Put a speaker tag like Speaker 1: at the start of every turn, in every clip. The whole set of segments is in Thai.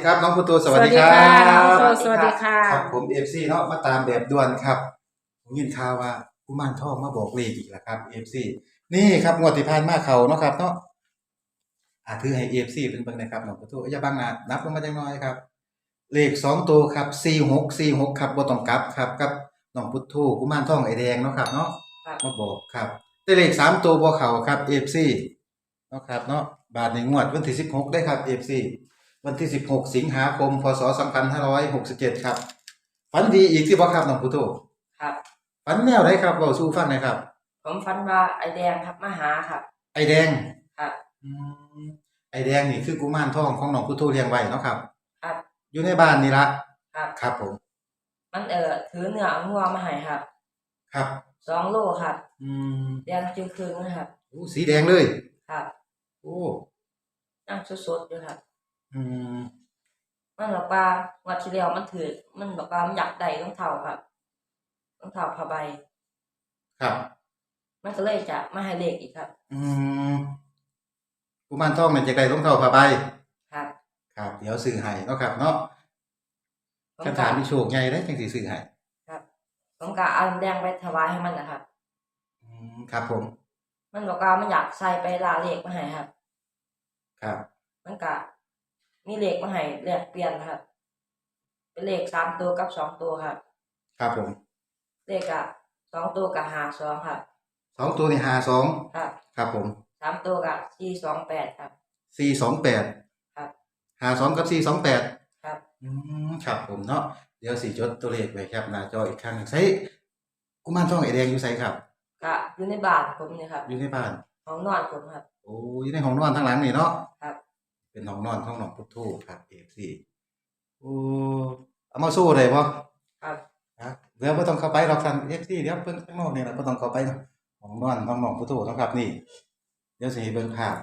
Speaker 1: ดีครับน้องพุทโธส
Speaker 2: ส
Speaker 1: วั
Speaker 2: วั
Speaker 1: ส
Speaker 2: ส
Speaker 1: ดี
Speaker 2: ดี
Speaker 1: ครั
Speaker 2: ค่ะ
Speaker 1: บ
Speaker 2: น้องโซสวัสดีค่ะ
Speaker 1: ครับผมเอฟซีเนาะมาตามแบบด่วนครับผมยินข่าวว่าผู้ม่านทองมาบอกเลขอีกแล้วครับเอฟซีนี่ครับงวดที่ผ่านมาเขาเนาะครับเนาะอ่าถือให้เอฟซีเป็นเบิ่งนะครับน้องพุทโธอย่าบังหน้านับลงมาจังน้อยครับ เลขสองตัวครับสี่หกสี่หกครับบ่ต้องกลับครับกับน้องพุทโธผู้ม่านทองไอแดงเนาะครับเนาะ
Speaker 2: ครับ
Speaker 1: มาบอกครับแต่เลขสามตัวบ่เขาครับเอฟซีเนาะครับเนาะบาทในงวดวันที่สิบหกได้ครับเอฟซี วันที่ 16 สิงหาคม พศ 2567 ครับฝันดีอีกที่บ่ครับน้องพุทโธ
Speaker 2: ครับ
Speaker 1: ฝันแนวไหนครับเว้าสู่ฟังหน่อยครับ
Speaker 2: ผมฝันว่าไอแดงครับมาหาครับ
Speaker 1: ไอแดง
Speaker 2: ครับ
Speaker 1: อืมไอแดงนี่คือกุมารทองของน้องพุทโธเลี้ยงไว้เนาะครับ
Speaker 2: ครับ
Speaker 1: อยู่ในบ้านนี่ละ
Speaker 2: ครับ
Speaker 1: ครับผม
Speaker 2: มันเอ่อถือเนื้องัวมาให้ครับ
Speaker 1: ครับ
Speaker 2: สองโลครับ
Speaker 1: อืม
Speaker 2: แดงจึงคืนนะครับ
Speaker 1: โอ้สีแดงเลย
Speaker 2: ครับ
Speaker 1: โอ้
Speaker 2: นั่งสดๆอยู่ครับ
Speaker 1: อืม
Speaker 2: มันบอกว่าวันที่แล้วมันถือมันบอกว่ามันอยากได้รองเท้าครับรองเท้าผ้าใบ
Speaker 1: ครับ
Speaker 2: มันก็เลยจะมาให้เลขอีกครับ
Speaker 1: อืมกุมารทองนี่จะได้รองเท้าผ้าใบ
Speaker 2: ครับ
Speaker 1: ครับ เดี๋ยวซื้อให้เนาะครับเนาะ
Speaker 2: ผม
Speaker 1: คำ
Speaker 2: ก็
Speaker 1: ถามมีโชคใหญ่ได้จังสิซื้อให้
Speaker 2: ครับผมก็เอาแดงไปถวายให้มันนะครับ
Speaker 1: อืมครับผม
Speaker 2: มันบอกว่ามันอยากใส่ไปลาเลขมาให้ครับ
Speaker 1: ครับ
Speaker 2: มันก็ มีเลขมาให้แลกเปลี่ยนครับ เป็นเลขสามตัวกับสองตัวครับ
Speaker 1: ครับผม
Speaker 2: เลขอะสองตัวกับหาสองครับ
Speaker 1: สองตัวนี่หาสอง
Speaker 2: ครับ
Speaker 1: ครับผม
Speaker 2: สามตัวกับสี่สองแปดครับ
Speaker 1: สี่สองแปด
Speaker 2: ครับ
Speaker 1: หาสองกับสี่สองแปด
Speaker 2: ครับ
Speaker 1: อืมครับผมเนาะเดี๋ยวสี่จดตัวเลขไว้ครับหน้าจออีกครั้งหนึ่งใช้กุมารทองไอแดงอยู่ไสครับ
Speaker 2: ก็อยู่ในบ้านผมนี่ครับ
Speaker 1: อยู่ในบ้าน
Speaker 2: ห้องนอนผมครับ
Speaker 1: โอ้อยู่ในห้องนอนทั้งหลังนี่เนาะ
Speaker 2: ครับ
Speaker 1: เป็นห้องนอนของน้องพุทโธครับเอฟซีโอ้เอามาสู้ได้บ่
Speaker 2: ครับ
Speaker 1: ครับเดี๋ยวบ่ต้องเข้าไปหรอกท่านเอฟซีเดี๋ยวเพิ่นข้างนอกนี่นะบ่ต้องเข้าไปเนาะห้องนอนของน้องพุทโธเนาะครับนี่ เดี๋ยวสิให้เบิ่งภาพ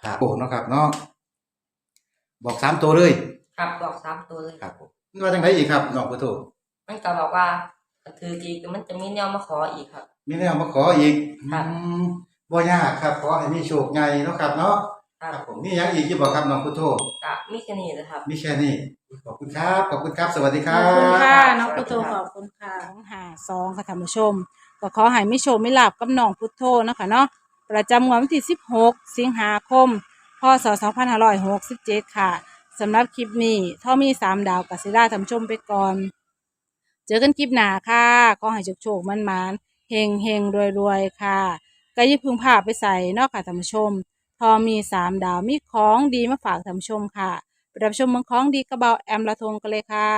Speaker 1: ภาพโอ้เนาะครับเนาะบอกสามตัวเลย
Speaker 2: ครับบอกสามตัวเลย
Speaker 1: ครับผมมันว่าจังไดอีกครับน้องพุทโธ
Speaker 2: มันก็บอกว่าคือจริงมันจะมีแนวมาขออีกครับ
Speaker 1: มีแนวมาขออีก
Speaker 2: ครับ
Speaker 1: อืมบ่ยากครับขอให้มีโชคใหญ่เนาะครับเนาะ
Speaker 2: ครับ
Speaker 1: ครับผมมีหยังอีกที่บอกครับน้องพุทโธ
Speaker 2: ก็มีแค่นี้นะครับ
Speaker 1: มีแค่นี้ขอบคุณครับ ขอบคุณครับ สวัสดีค
Speaker 3: ข
Speaker 1: รั
Speaker 3: อบคุณ
Speaker 1: บ
Speaker 3: ค่ะ
Speaker 2: ครับ
Speaker 3: น้องพุทโธขอบคุณค่ะน้องหาซองค่ะท่านผู้ชม ก็ขอให้ไม่โชมไม่หลับกับน้องพุทโธเนาะคะเนาะประจำวันที่ 16 สิงหาคม พศ 2567 ค่ะสำหรับคลิปนี้ท่อมี 3 ดาวกัสิล่าท่านผู้ชมไปก่อน เจอกันคลิปหน้าค่ะขอให้โชคๆมันมันๆเฮงเฮงรวยรวยๆ ค่ะก็อยิพึงภาพไปใส่เนอกค่ะท่านผู้ชม ทอมี3ดาวมีของดีมาฝากท่านชมค่ะไปรับชมเมืองของดีกระเบาแอมละทงกันเลยค่ะ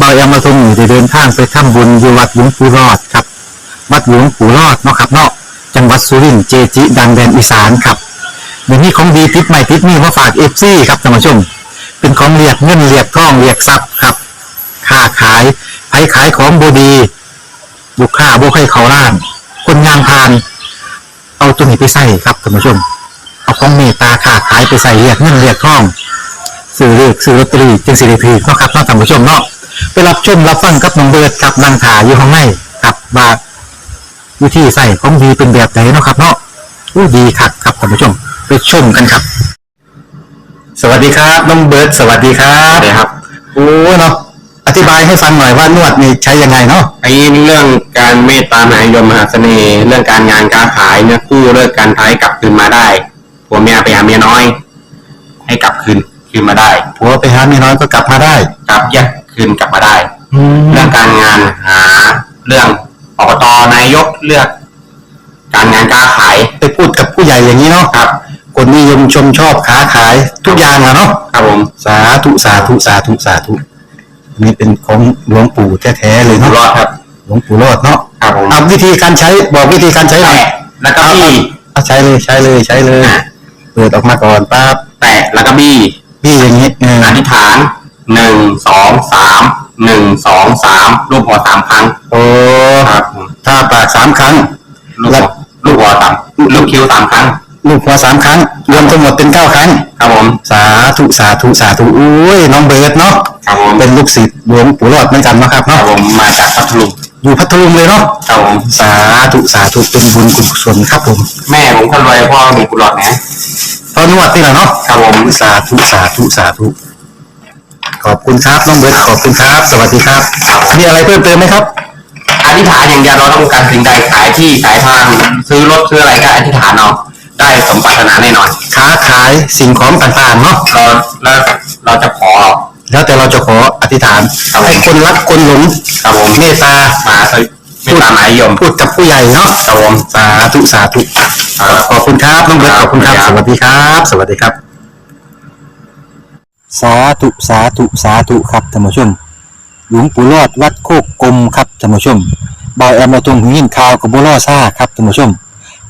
Speaker 4: บายามาทงอยู่ได้เดินทางไปทำบุญอยู่วัดหลวงปู่รอดครับ วัดหลวงปู่รอดเนาะครับเนาะจังหวัดสุรินทร์เจจิ ดังแดนอีสานครับเดี๋ยวนี้ของดีติดใหม่ติดนี่มาฝากเอฟซีครับท่านผู้ชม เป็นของเรียกเงินเรียกทองเรียกทรัพย์ครับค้าขายไผขายของบดีบุกค้าบุกให้เขาล้าน คนงานพานเอาน ไปใส่ครับท่านผู้ชม เอาของเมตตาค้าขายไปใส่เรียกเงินเรียกทองซื้อเลือกซื้อลอตเตอรี่จึงสิริพีเนาะครับเนาะท่านผู้ชมเนาะไปรับชมรับฟังกับน้องเบิร์ดกับนางถาอยู่ข้างในกับว่าวิธีใส่ของดีเป็นแบบไหนเนาะครับเนาะอู้ดีคักครับท่านผู้ชม ไปชมกันครับ สวัสดีครับน้องเบิร์ดสวัสดีครับสวัสดีครับโอ้เนาะ อธิบายให้ฟังหน่อยว่านวดนี่ใช้ยังไงเนาะ
Speaker 5: ไอ้เรื่องการเมตตามหานิยมมหาเสน่ห์เรื่องการงานการขายเนี่ยกู้เลิกการท้ายกลับคืนมาได้ผัวเมียไปหาเมียน้อย ให้กลับคืนคืนมาได้
Speaker 4: ผัวไปหาเมียน้อยก็กลับมาได้
Speaker 5: กลับแยกคืนกลับมาได้
Speaker 4: แล้
Speaker 5: เรื่
Speaker 4: ว
Speaker 5: องการงานหาเรื่องอบตนายกเลือก การงานการขาย
Speaker 4: ไปพูดกับผู้ใหญ่อย่างนี้เนาะ
Speaker 5: ครับ
Speaker 4: คนนิยมชมชอบค้าขายทุกอย่างอะเนาะ
Speaker 5: ครับผม
Speaker 4: สาธุสาธุสาธุสาธุอั นนี่เป็นของหลวงปู่แท้ๆเลย
Speaker 5: อยู่
Speaker 4: เนาะ
Speaker 5: รอดครับ
Speaker 4: หลวงปู่รอดเนาะ
Speaker 5: ครับผม
Speaker 4: เอาวิธีการใช้บอกวิธีการใช้หน่อย
Speaker 5: แตะแล้วก็บี้
Speaker 4: เอาใช้เลยใช้เลยใช้เลยเปิดออกมาก่อนปั๊บ
Speaker 5: แตะแล้วก็บี้
Speaker 4: พี่อย่างนี้เออ
Speaker 5: อธิษฐานหนึ่งสองสามหนึ่งสองสามรูปหัวสามครั้ง
Speaker 4: โอ้
Speaker 5: ครับผม
Speaker 4: ถ้าปากสามครั้ง
Speaker 5: ลูกหัวลูกหัวสามลูกคิ้วสามครั้ง
Speaker 4: ลูกหัวสามครั้ง รวมทั้งหมดเป็นเก้าครั้ง
Speaker 5: ครับผม
Speaker 4: สาธุสาธุสาธุอุ้ยน้องเบิร์ดเนาะ
Speaker 5: ครับผม
Speaker 4: เป็นลูกศิษย์หลวงปู่รอดเหมือนกันเนาะครับ
Speaker 5: ครับ
Speaker 4: เนาะ
Speaker 5: ผมมาจากพัทลุง
Speaker 4: อยู่พัทลุงเลยเนาะ
Speaker 5: ครับผม
Speaker 4: สาธุสาธุเป็นบุญกุศลครับผม
Speaker 5: แม่ผมคนรวยพ่อมีกุหลาบนะ
Speaker 4: สตอนนวดนี่แหละเนาะ
Speaker 5: ครับผม
Speaker 4: สาธุสาธุสาธุขอบคุณครับน้องเบิร์ตขอบคุณครับ สวัสดีครับมีอะไรเพิ่มเติมไหมครับ
Speaker 5: อธิษฐานอย่างเดียวเราต้องการสิ่งใดขายที่ขายทางซื้อรถซื้ออะไรก็อธิษฐานเอา ได้สมปรารถนาแน่นอน
Speaker 4: ค้าขายสิ่งของต่างๆเนาะ
Speaker 5: เราแล้วเราจะขอ
Speaker 4: แล้วแต่เราจะขออธิษฐานให้คนรักคนหลง
Speaker 5: ครับผม
Speaker 4: เมตตา
Speaker 5: มาไม่ตามหมายยม
Speaker 4: พูดกับผู้ใหญ่เนาะ
Speaker 5: ครับผม
Speaker 4: สาธุสาธุขอบคุณครับน้องเบิร์ตขอบคุณครับสวัสดีครับ สวัสดีครับ สาธุสาธุสาธุครับท่านผู้ชม หลวงปู่รอดวัดโคกกลมครับท่านผู้ชมบอยแอมมาตรงหินข่าวกับบัวล่อซ่าครับท่านผู้ชม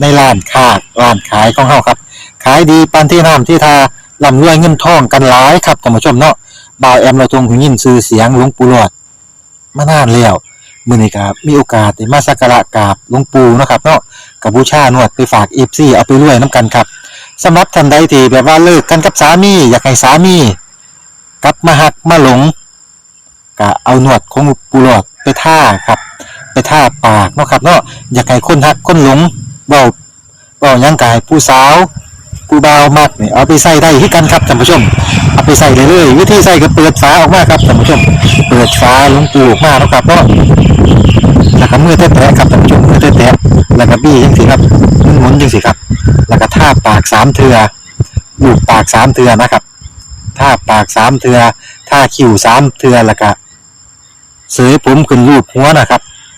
Speaker 4: ในร้านค้าร้านขายของเฮาครับ ขายดีปานที่น้ำที่ทาร่ำรวยเงินทองกันหลายครับท่านผู้ชมเนาะบ่าวแอมเราทรงหูยินชื่อเสียงหลวงปู่หลอดมานานแล้วมื้อนี้ครับมีโอกาสได้มาสักการะกราบหลวงปู่เนาะครับเนาะกับบูชาหนวดไปฝาก FC เอาไปรวยน้ำกันครับสำหรับท่านใดที่แบบว่าเลิกกันกับสามี อยากให้สามีกลับมาหักมาหลงก็เอาหนวดของปูหลอดไปท่าครับ ไปท่าปากเนาะครับเนาะอยากให้คนหักคนหลง เบาเบาหยังกายผู้สาวผู้บ่ามักนี่เอาไปใส่ได้ที่กันครับท่านผู้ชม เอาไปใส่เลยเลย วิธีใส่ก็เปิดฝาออกมาครับท่านผู้ชม เปิดฝาลงปูออกมาแล้วครับเนาะแล้วก็มือแตะๆครับท่านผู้ชมมือแตะๆแล้วก็บี้จังสิครับหมุนๆจังสิครับ แล้วก็ท่าปากสามเทือลูบปากสามเทือนะครับท่าปากสามเทือท่าคิ้วสามเทือแล้วก็เสยผมขึ้นรูปหัวนะครับ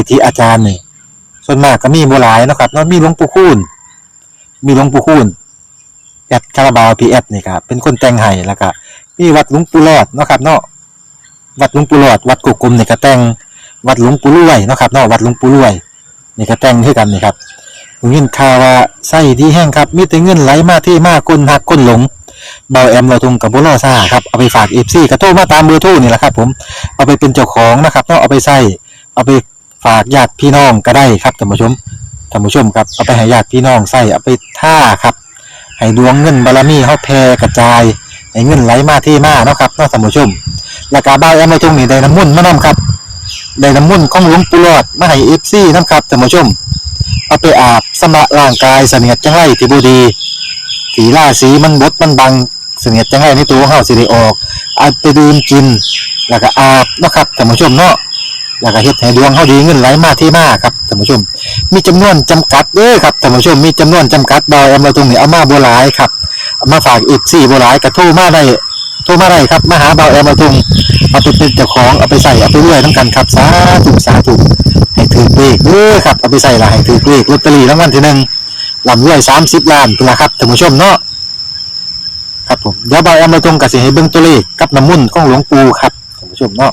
Speaker 4: จทีอาจารย์นี่ส่วนมากก็มีโบหลายนาะครับเนาะมีหลวงปู่คูณมีหลวงปู่คูณแอดคาราบาวพีแอดนี่ครับเป็นคนแต่งให้แล้วก็มีวัดหลวงปู่หลอดเนาะครับเนาะวัดหลวงปู่หลอด วัดกุกกลมนี่ก็แต่งวัดหลวงปู่รวยเนาะครับเนาะวัดหลวงปู่รวยนี่ก็แต่งให้กันนี่ครับผมยินข่าว่าไส้ดีแห้งครับมีแต่เงินไหลมาที่มากคนหักคนหลงเบาแอมเราทงกับบุรอซ่าครับเอาไปฝากเอฟซีกระโทรมาตามเบอร์โทรนี่แหละครับผมเอาไปเป็นเจ้าของนะครับต้องเอาไปใส่เอาไป ฝากญาติพี่น้องก็ได้ครับท่านผู้ชมท่านผู้ชมครับเอาไปให้ญาติพี่น้องใส่เอาไปท่าครับให้ดวงเงินบารมีเขาแผ่กระจายให้เงินไหลมาที่มาเนาะครับเนาะท่านผู้ชมแล้วก็เบาแอมเราทงนี่ได้น้ำมุ่นมานํครับได้น้ำมุ่นของหลวงปู่หลอดมาให้เอฟซีนํครับท่านผู้ชม เอาไปอาบสำระร่างกายเสนียดจังไรที่บูดีสีล่าสีมันบดมันบังเสนียดจังไรในตัวของเฮาสิได้ออกเอาไปดื่มกิน แล้วก็อาบนะครับท่านผู้ชมเนาะ แล้วก็เฮ็ดให้ดวงเฮาดีเงินไหลมาที่มาครับท่านผู้ชม มีจำนวนจำกัดเด้อครับท่านผู้ชมมีจำนวนจำกัดดอยเอามาตรงนี้เอามาบ่หลายครับเอามาฝากอีก4บ่หลายก็โทรมาได้โทรมาได้ครับมาหาเบาแอมมาตรงเอาไปเป็นเจ้าของเอาไปใส่เอาไปเรื่อยนํกันครับสาธุสาธุให้ถือเลขเด้อครับเอาไปใส่ละให้ถือเลขลอตเตอรี่รางวัลที่หนึ่งลำรวยสามสิบล้านเป็นละครับท่านผู้ชมเนาะครับผมเดี๋ยวบายเอามาตรงกับสิให้เบิ่งตัวเลขกับน้ำมุ่นของหลวงปู่ครับท่านผู้ชมเนาะ